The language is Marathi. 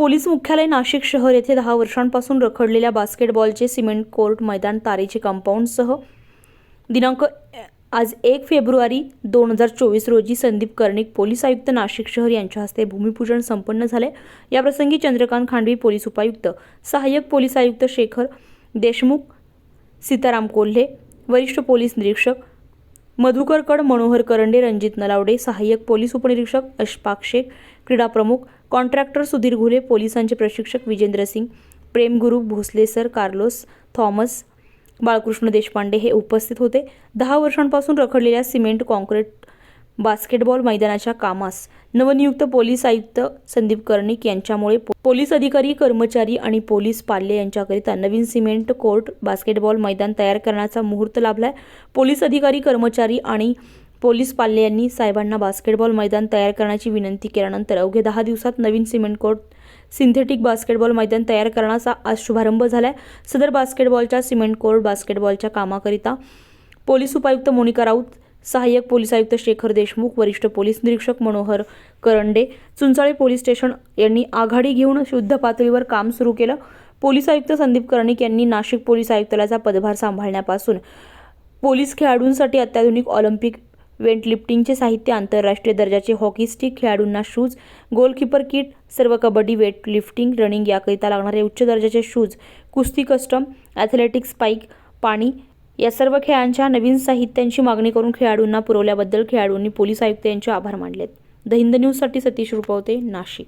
पोलीस मुख्यालय नाशिक शहर येथे दहा वर्षांपासून रखडलेल्या बास्केटबॉलचे सिमेंट कोर्ट मैदान तारेचे कंपाऊंडसह दिनांक आज एक फेब्रुवारी दोन हजार चोवीस रोजी संदीप कर्णिक पोलीस आयुक्त नाशिक शहर यांच्या हस्ते भूमिपूजन संपन्न झाले. याप्रसंगी चंद्रकांत खांडवी पोलीस उपायुक्त सहाय्यक पोलीस आयुक्त शेखर देशमुख सीताराम कोल्हे वरिष्ठ पोलीस निरीक्षक मधुकर कड मनोहर करंडे रणजित नलावडे सहाय्यक पोलीस उपनिरीक्षक अशफाक शेख क्रीडा प्रमुख कॉन्ट्रॅक्टर सुधीर घुले पोलिसांचे प्रशिक्षक Vijendra Singh Premguru Bhosale sir Carlos Thomas Balkrishna Deshpande हे उपस्थित होते. दहा वर्षांपासून रखडलेल्या सिमेंट कॉन्क्रीट बास्केटबॉल मैदानाच्या कामास. नवनियुक्त पोलीस आयुक्त संदीप कर्णिक यांच्यामुळे पोलीस अधिकारी कर्मचारी आणि पोलीस पाल्य यांच्याकरिता नवीन सिमेंट कोर्ट बास्केटबॉल मैदान तयार करण्याचा मुहूर्त लाभलाय. पोलीस अधिकारी कर्मचारी आणि पोलीस पाल्य यांनी साहेबांना बास्केटबॉल मैदान तयार करण्याची विनंती केल्यानंतर अवघ्या दहा दिवसात नवीन सिमेंट कोर्ट सिंथेटिक बास्केटबॉल मैदान तयार करण्याचा आज शुभारंभ झालाय. सदर बास्केटबॉलच्या सिमेंट कोर्ट बास्केटबॉलच्या कामाकरिता पोलीस उपायुक्त मोनिका राऊत सहाय्यक पोलीस आयुक्त शेखर देशमुख वरिष्ठ पोलीस निरीक्षक मनोहर करंडे चुंचाळे पोलीस स्टेशन यांनी आघाडी घेऊन शुद्ध पातळीवर काम सुरू केलं. पोलीस आयुक्त संदीप कर्णिक यांनी नाशिक पोलीस आयुक्तालयाचा पदभार सांभाळण्यापासून पोलीस खेळाडूंसाठी अत्याधुनिक ऑलिम्पिक वेटलिफ्टिंगचे साहित्य आंतरराष्ट्रीय दर्जाचे हॉकी स्टिक खेळाडूंना शूज गोलकीपर किट सर्व कबड्डी वेटलिफ्टिंग रनिंग याकरिता लागणारे उच्च दर्जाचे शूज कुस्ती कस्टम ॲथलेटिक्स स्पाईक पाणी या सर्व खेळांच्या नवीन साहित्यांची मागणी करून खेळाडूंना पुरवल्याबद्दल खेळाडूंनी पोलीस आयुक्त यांचे आभार मानलेत. द हिंद न्यूजसाठी सतीश रुपवते नाशिक.